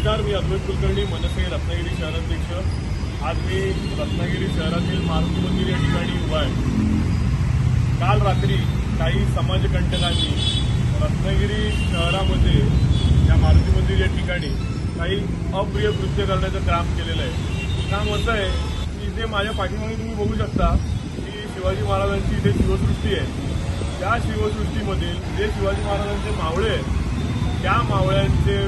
नमस्कार मी अद्वैत कुलकर्णी मनसे रत्नागिरी शहराध्यक्ष. आज मी रत्नागिरी शहरातील मारुती मंदिर या ठिकाणी उभा आहे. काल रात्री काही समाजकंटकांनी रत्नागिरी शहरामध्ये या मारुती मंदिर या ठिकाणी काही अप्रिय कृत्य करण्याचं काम केलेलं आहे. काम असं आहे की इथे माझ्या पाठीमागे तुम्ही बघू शकता की शिवाजी महाराजांची इथे शिवसृष्टी आहे. त्या शिवसृष्टीमधील जे शिवाजी महाराजांचे मावळे आहेत त्या मावळ्यांचे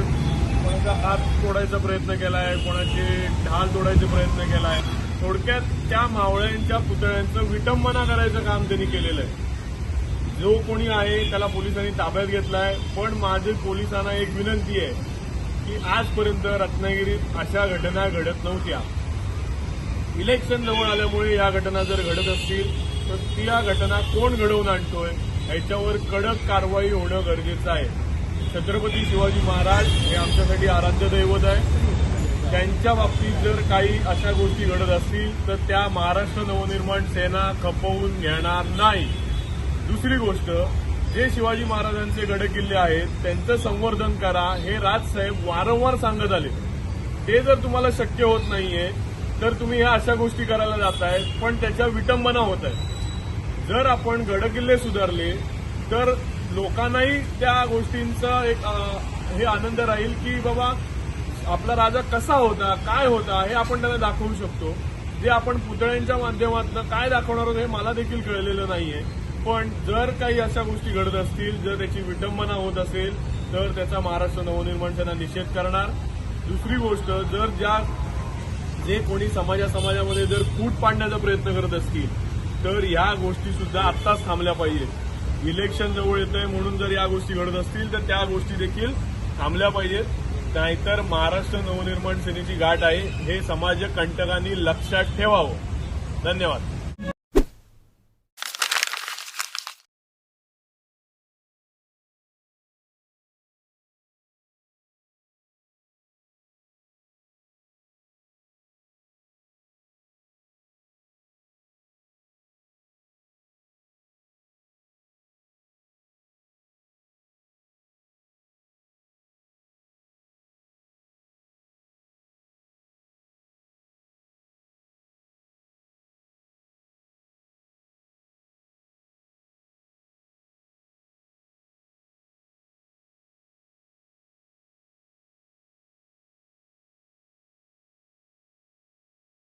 कोणाचा हात तोडायचा प्रयत्न केलाय कोणाची ढाल तोडायचा प्रयत्न केलाय. थोडक्यात त्या मावळ्यांच्या पुतळ्यांचं विटंबना करायचं काम त्यांनी केलेलं आहे. जो कोणी आहे त्याला पोलिसांनी ताब्यात घेतलाय पण माझी पोलिसांना एक विनंती आहे की आजपर्यंत रत्नागिरीत अशा घटना घडत नव्हत्या. इलेक्शन जवळ आल्यामुळे या घटना जर घडत असतील तर त्या घटना कोण घडवून आणतोय याच्यावर कडक कारवाई होणं गरजेचं आहे. छत्रपती शिवाजी महाराज हे आमच्यासाठी आराध्य दैवत आहे. त्यांच्या बाबतीत जर काही अशा गोष्टी घडत असतील तर त्या महाराष्ट्र नवनिर्माण सेना खपवून घेणार नाही. दुसरी गोष्ट जे शिवाजी महाराजांचे गडकिल्ले आहेत त्यांचं संवर्धन करा हे राजसाहेब वारंवार सांगत आले. ते जर तुम्हाला शक्य होत नाहीये तर तुम्ही ह्या अशा गोष्टी करायला जाताय पण त्याच्या विटंबना होत आहे जर आपण गडकिल्ले सुधारले तर लोकांनाही त्या गोष्टींचा एक हे आनंद राहील की बाबा आपला राजा कसा होता काय होता हे आपण त्यांना दाखवू शकतो. जे आपण पुतळ्यांच्या माध्यमातून काय दाखवणार आहोत हे मला देखील कळलेलं नाहीये. पण जर काही अशा गोष्टी घडत असतील जर त्याची विटंबना होत असेल तर त्याचा महाराष्ट्र नवनिर्माण सेना निषेध करणार. दुसरी गोष्ट जर ज्या जे कोणी समाजा समाजामध्ये जर फूट पाडण्याचा प्रयत्न करत असतील तर या गोष्टी सुद्धा आत्ताच थांबल्या पाहिजेत. इलेक्शन जवळ येत आहे म्हणून जर या गोष्टी घडत असतील तर त्या गोष्टी देखील थांबल्या पाहिजेत. नाहीतर महाराष्ट्र नवनिर्माण सेनेची गाठ आहे. हे समाज कंटकांनी लक्षात ठेवावं. धन्यवाद.